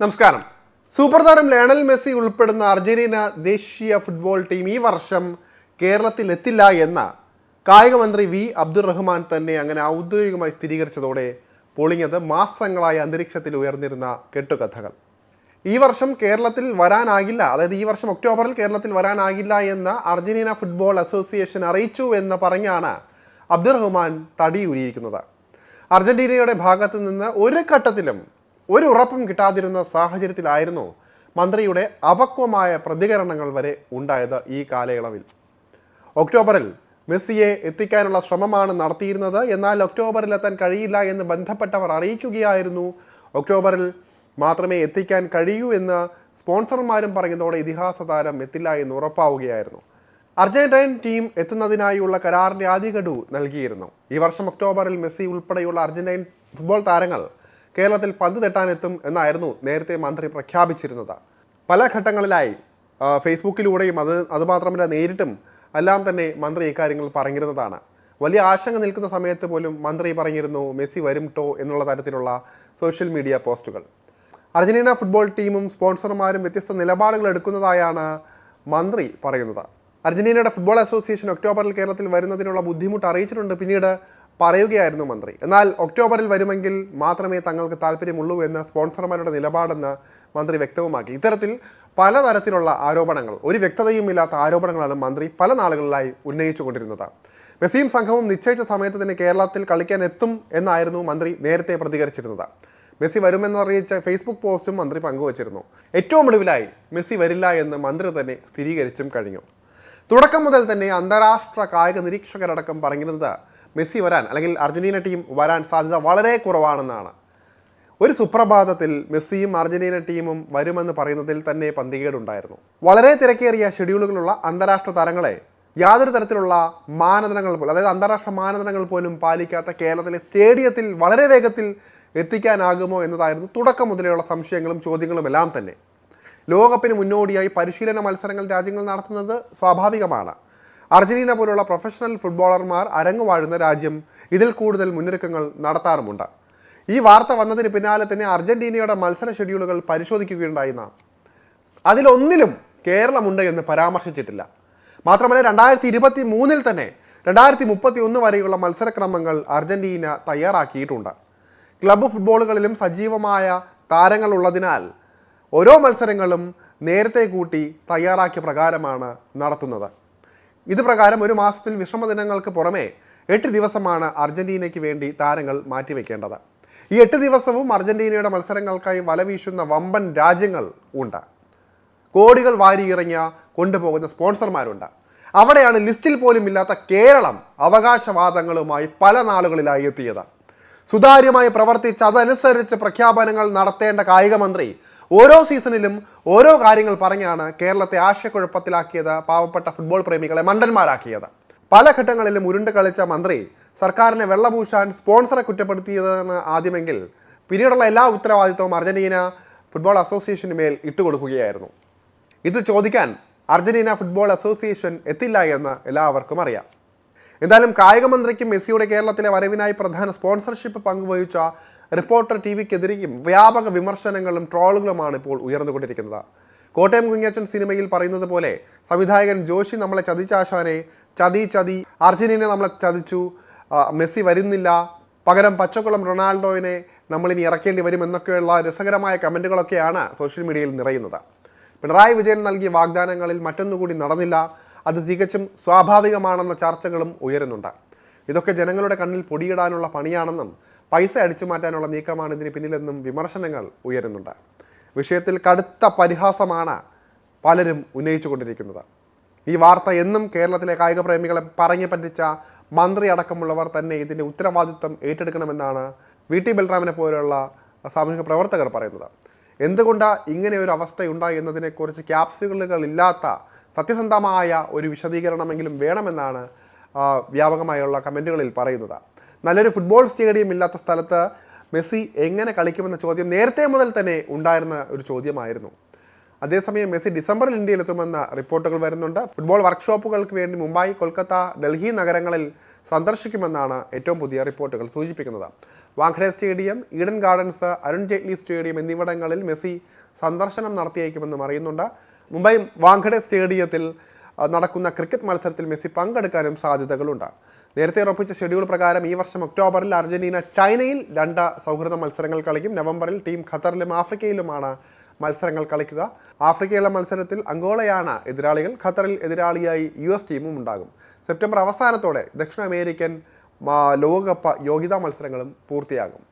നമസ്കാരം. സൂപ്പർ താരം Lionel Messi ഉൾപ്പെടുന്ന അർജന്റീന ദേശീയ ഫുട്ബോൾ ടീം ഈ വർഷം കേരളത്തിൽ എത്തില്ല എന്ന കായികമന്ത്രി വി. അബ്ദുൾ റഹ്മാൻ തന്നെ അങ്ങനെ ഔദ്യോഗികമായി സ്ഥിരീകരിച്ചതോടെ പൊളിഞ്ഞത് മാസങ്ങളായി അന്തരീക്ഷത്തിൽ ഉയർന്നിരുന്ന കെട്ടുകഥകൾ. ഈ വർഷം കേരളത്തിൽ വരാനാകില്ല അതായത് ഈ വർഷം ഒക്ടോബറിൽ കേരളത്തിൽ വരാനാകില്ല എന്ന് അർജന്റീന ഫുട്ബോൾ അസോസിയേഷൻ അറിയിച്ചു എന്ന് പറഞ്ഞാണ് അബ്ദുൾ റഹ്മാൻ തടിയൂരിയിരിക്കുന്നത്. അർജന്റീനയുടെ ഭാഗത്ത് നിന്ന് ഒരു ഘട്ടത്തിലും ഒരു ഉറപ്പും കിട്ടാതിരുന്ന സാഹചര്യത്തിലായിരുന്നു മന്ത്രിയുടെ അപക്വമായ പ്രതികരണങ്ങൾ വരെ ഉണ്ടായത് ഈ കാലയളവിൽ. ഒക്ടോബറിൽ മെസ്സിയെ എത്തിക്കാനുള്ള ശ്രമമാണ് നടത്തിയിരുന്നത്. എന്നാൽ ഒക്ടോബറിൽ എത്താൻ കഴിയില്ല എന്ന് ബന്ധപ്പെട്ടവർ അറിയിക്കുകയായിരുന്നു. ഒക്ടോബറിൽ മാത്രമേ എത്തിക്കാൻ കഴിയൂ എന്ന് സ്പോൺസർമാരും പറയുന്നതോടെ ഇതിഹാസ താരം എത്തില്ല എന്ന് ഉറപ്പാവുകയായിരുന്നു. അർജന്റൈൻ ടീം എത്തുന്നതിനായുള്ള കരാറിന്റെ ആദ്യ ഗഡു നൽകിയിരുന്നു. ഈ വർഷം ഒക്ടോബറിൽ മെസ്സി ഉൾപ്പെടെയുള്ള അർജന്റൈൻ ഫുട്ബോൾ താരങ്ങൾ കേരളത്തിൽ പന്ത് തെട്ടാനെത്തും എന്നായിരുന്നു നേരത്തെ മന്ത്രി പ്രഖ്യാപിച്ചിരുന്നത്. പല ഘട്ടങ്ങളിലായി ഫേസ്ബുക്കിലൂടെയും അത് അതുമാത്രമല്ല നേരിട്ടും എല്ലാം തന്നെ മന്ത്രി ഇക്കാര്യങ്ങൾ പറഞ്ഞിരുന്നതാണ്. വലിയ ആശങ്ക നിൽക്കുന്ന സമയത്ത് പോലും മന്ത്രി പറഞ്ഞിരുന്നു മെസ്സി വരും ടോ എന്നുള്ള തരത്തിലുള്ള സോഷ്യൽ മീഡിയ പോസ്റ്റുകൾ. അർജന്റീന ഫുട്ബോൾ ടീമും സ്പോൺസർമാരും വ്യത്യസ്ത നിലപാടുകൾ എടുക്കുന്നതായാണ് മന്ത്രി പറയുന്നത്. അർജന്റീനയുടെ ഫുട്ബോൾ അസോസിയേഷൻ ഒക്ടോബറിൽ കേരളത്തിൽ വരുന്നതിനുള്ള ബുദ്ധിമുട്ട് അറിയിച്ചിട്ടുണ്ട്. പിന്നീട് പറയുകയായിരുന്നു മന്ത്രി. എന്നാൽ ഒക്ടോബറിൽ വരുമെങ്കിൽ മാത്രമേ തങ്ങൾക്ക് താല്പര്യമുള്ളൂ എന്ന സ്പോൺസർമാരുടെ നിലപാടെന്ന് മന്ത്രി വ്യക്തവുമാക്കി. ഇത്തരത്തിൽ പലതരത്തിലുള്ള ആരോപണങ്ങൾ ഒരു വ്യക്തതയും ഇല്ലാത്ത ആരോപണങ്ങളാണ് മന്ത്രി പല നാളുകളിലായി ഉന്നയിച്ചുകൊണ്ടിരുന്നത്. മെസ്സിയും സംഘവും നിശ്ചയിച്ച സമയത്ത് തന്നെ കേരളത്തിൽ കളിക്കാൻ എത്തും എന്നായിരുന്നു മന്ത്രി നേരത്തെ പ്രതികരിച്ചിരുന്നത്. മെസ്സി വരുമെന്നറിയിച്ച ഫേസ്ബുക്ക് പോസ്റ്റും മന്ത്രി പങ്കുവച്ചിരുന്നു. ഏറ്റവും ഒടുവിലായി മെസ്സി വരില്ല എന്ന് മന്ത്രി തന്നെ സ്ഥിരീകരിച്ചും കഴിഞ്ഞു. തുടക്കം മുതൽ തന്നെ അന്താരാഷ്ട്ര കായിക നിരീക്ഷകരടക്കം പറഞ്ഞിരുന്നത് മെസ്സി വരാൻ അല്ലെങ്കിൽ അർജന്റീന ടീം വരാൻ സാധ്യത വളരെ കുറവാണെന്നാണ്. ഒരു സുപ്രഭാതത്തിൽ മെസ്സിയും അർജന്റീന ടീമും വരുമെന്ന് പറയുന്നതിൽ തന്നെ പന്തികേടുണ്ടായിരുന്നു. വളരെ തിരക്കേറിയ ഷെഡ്യൂളുകളുള്ള അന്താരാഷ്ട്ര താരങ്ങളെ യാതൊരു തരത്തിലുള്ള മാനദണ്ഡങ്ങൾ പോലും അതായത് അന്താരാഷ്ട്ര മാനദണ്ഡങ്ങൾ പോലും പാലിക്കാത്ത കേരളത്തിലെ സ്റ്റേഡിയത്തിൽ വളരെ വേഗത്തിൽ എത്തിക്കാനാകുമോ എന്നതായിരുന്നു തുടക്കം മുതലെയുള്ള സംശയങ്ങളും ചോദ്യങ്ങളും എല്ലാം തന്നെ. ലോകകപ്പിന് മുന്നോടിയായി പരിശീലന മത്സരങ്ങൾ രാജ്യങ്ങൾ നടത്തുന്നത് സ്വാഭാവികമാണ്. അർജന്റീന പോലുള്ള പ്രൊഫഷണൽ ഫുട്ബോളർമാർ അരങ്ങുവാഴുന്ന രാജ്യം ഇതിൽ കൂടുതൽ മുന്നൊരുക്കങ്ങൾ നടത്താറുമുണ്ട്. ഈ വാർത്ത വന്നതിന് പിന്നാലെ തന്നെ അർജന്റീനയുടെ മത്സര ഷെഡ്യൂളുകൾ പരിശോധിക്കുകയുണ്ടായി നാം അതിലൊന്നിലും കേരളമുണ്ട് എന്ന് പരാമർശിച്ചിട്ടില്ല. മാത്രമല്ല രണ്ടായിരത്തി ഇരുപത്തി മൂന്നിൽ തന്നെ രണ്ടായിരത്തി മുപ്പത്തി ഒന്ന് വരെയുള്ള മത്സരക്രമങ്ങൾ അർജന്റീന തയ്യാറാക്കിയിട്ടുണ്ട്. ക്ലബ്ബ് ഫുട്ബോളുകളിലും സജീവമായ താരങ്ങൾ ഉള്ളതിനാൽ ഓരോ മത്സരങ്ങളും നേരത്തെ കൂട്ടി തയ്യാറാക്കിയ പ്രകാരമാണ് നടത്തുന്നത്. ഇത് പ്രകാരം ഒരു മാസത്തിൽ വിശ്രമദിനങ്ങൾക്ക് പുറമെ എട്ട് ദിവസമാണ് അർജന്റീനയ്ക്ക് വേണ്ടി താരങ്ങൾ മാറ്റിവെക്കേണ്ടത്. ഈ എട്ട് ദിവസവും അർജന്റീനയുടെ മത്സരങ്ങൾക്കായി വലവീശുന്ന വമ്പൻ രാജ്യങ്ങൾ ഉണ്ട്. കോടികൾ വാരിയിറങ്ങിയ കൊണ്ടുപോകുന്ന സ്പോൺസർമാരുണ്ട്. അവിടെയാണ് ലിസ്റ്റിൽ പോലും ഇല്ലാത്ത കേരളം അവകാശവാദങ്ങളുമായി പല നാളുകളിലായി എത്തിയത്. സുതാര്യമായി പ്രവർത്തിച്ച് അതനുസരിച്ച് പ്രഖ്യാപനങ്ങൾ നടത്തേണ്ട കായിക മന്ത്രി ഓരോ സീസണിലും ഓരോ കാര്യങ്ങൾ പറഞ്ഞാണ് കേരളത്തെ ആശയക്കുഴപ്പത്തിലാക്കിയത് പാവപ്പെട്ട ഫുട്ബോൾ പ്രേമികളെ മണ്ടന്മാരാക്കിയത്. പല ഘട്ടങ്ങളിലും ഉരുണ്ട് കളിച്ച മന്ത്രി സർക്കാരിനെ വെള്ളപൂശാൻ സ്പോൺസറെ കുറ്റപ്പെടുത്തിയതെന്ന് ആദ്യമെങ്കിൽ പിന്നീടുള്ള എല്ലാ ഉത്തരവാദിത്വവും അർജന്റീന ഫുട്ബോൾ അസോസിയേഷന് മേൽ ഇട്ടുകൊടുക്കുകയായിരുന്നു ഇത് ചോദിക്കാൻ അർജന്റീന ഫുട്ബോൾ അസോസിയേഷൻ എത്തില്ല എന്ന് എല്ലാവർക്കും അറിയാം. എന്തായാലും കായിക മന്ത്രിക്കും മെസ്സിയുടെ കേരളത്തിലെ വരവിനായി പ്രധാന സ്പോൺസർഷിപ്പ് പങ്കുവഹിച്ച റിപ്പോർട്ടർ ടി വിക്കെതിരെയും വ്യാപക വിമർശനങ്ങളും ട്രോളുകളുമാണ് ഇപ്പോൾ ഉയർന്നുകൊണ്ടിരിക്കുന്നത്. കോട്ടയം കുഞ്ഞച്ചൻ സിനിമയിൽ പറയുന്നത് പോലെ സംവിധായകൻ ജോഷി നമ്മളെ ചതിച്ചാശാനെ ചതി ചതി അർജന്റീന നമ്മളെ ചതിച്ചു മെസ്സി വരുന്നില്ല പകരം പച്ചക്കുളം റൊണാൾഡോയിനെ നമ്മളിനി ഇറക്കേണ്ടി വരും എന്നൊക്കെയുള്ള രസകരമായ കമന്റുകളൊക്കെയാണ് സോഷ്യൽ മീഡിയയിൽ നിറയുന്നത്. പിണറായി വിജയൻ നൽകിയ വാഗ്ദാനങ്ങളിൽ മറ്റൊന്നുകൂടി നടന്നില്ല. അത് തികച്ചും സ്വാഭാവികമാണെന്ന ചർച്ചകളും ഉയരുന്നുണ്ട്. ഇതൊക്കെ ജനങ്ങളുടെ കണ്ണിൽ പൊടിയിടാനുള്ള പണിയാണെന്നും പൈസ അടിച്ചു മാറ്റാനുള്ള നീക്കമാണ് ഇതിന് പിന്നിലെന്നും വിമർശനങ്ങൾ ഉയരുന്നുണ്ട്. വിഷയത്തിൽ കടുത്ത പരിഹാസമാണ് പലരും ഉന്നയിച്ചുകൊണ്ടിരിക്കുന്നത്. ഈ വാർത്ത എന്നും കേരളത്തിലെ കായിക പ്രേമികളെ പറഞ്ഞു പറ്റിച്ച മന്ത്രി അടക്കമുള്ളവർ തന്നെ ഇതിന്റെ ഉത്തരവാദിത്വം ഏറ്റെടുക്കണമെന്നാണ് വി ടി ബൽറാമിനെ പോലെയുള്ള സാമൂഹിക പ്രവർത്തകർ പറയുന്നത്. എന്തുകൊണ്ടാണ് ഇങ്ങനെ ഒരു അവസ്ഥയുണ്ടായി എന്നതിനെക്കുറിച്ച് ക്യാപ്സ്യൂളുകൾ ഇല്ലാത്ത സത്യസന്ധമായ ഒരു വിശദീകരണമെങ്കിലും വേണമെന്നാണ് വ്യാപകമായുള്ള കമന്റുകളിൽ പറയുന്നത്. നല്ലൊരു ഫുട്ബോൾ സ്റ്റേഡിയം ഇല്ലാത്ത സ്ഥലത്ത് മെസ്സി എങ്ങനെ കളിക്കുമെന്ന ചോദ്യം നേരത്തെ മുതൽ തന്നെ ഉണ്ടായിരുന്ന ഒരു ചോദ്യമായിരുന്നു. അതേസമയം മെസ്സി ഡിസംബറിൽ ഇന്ത്യയിൽ എത്തുമെന്ന റിപ്പോർട്ടുകൾ വരുന്നുണ്ട്. ഫുട്ബോൾ വർക്ക്ഷോപ്പുകൾക്ക് വേണ്ടി മുംബൈ കൊൽക്കത്ത ഡൽഹി നഗരങ്ങളിൽ സന്ദർശിക്കുമെന്നാണ് ഏറ്റവും പുതിയ റിപ്പോർട്ടുകൾ സൂചിപ്പിക്കുന്നത്. Wankhede stadium Eden Gardens Arun Jaitley stadium എന്നിവിടങ്ങളിൽ മെസ്സി സന്ദർശനം നടത്തിയേക്കുമെന്നും അറിയുന്നുണ്ട്. മുംബൈ വാങ്കഡെ സ്റ്റേഡിയത്തിൽ നടക്കുന്ന ക്രിക്കറ്റ് മത്സരത്തിൽ മെസ്സി പങ്കെടുക്കാനും സാധ്യതകളുണ്ട്. നേരത്തെ ഉറപ്പിച്ച ഷെഡ്യൂൾ പ്രകാരം ഈ വർഷം ഒക്ടോബറിൽ അർജന്റീന ചൈനയിൽ രണ്ട് സൗഹൃദ മത്സരങ്ങൾ കളിക്കും. നവംബറിൽ ടീം ഖത്തറിലും ആഫ്രിക്കയിലുമാണ് മത്സരങ്ങൾ കളിക്കുക. ആഫ്രിക്കയിലെ മത്സരത്തിൽ അങ്കോളയാണ് എതിരാളികൾ. ഖത്തറിൽ എതിരാളിയായി യു എസ് ടീമും ഉണ്ടാകും. സെപ്റ്റംബർ അവസാനത്തോടെ ദക്ഷിണ അമേരിക്കൻ ലോകകപ്പ് യോഗ്യതാ മത്സരങ്ങളും പൂർത്തിയാകും.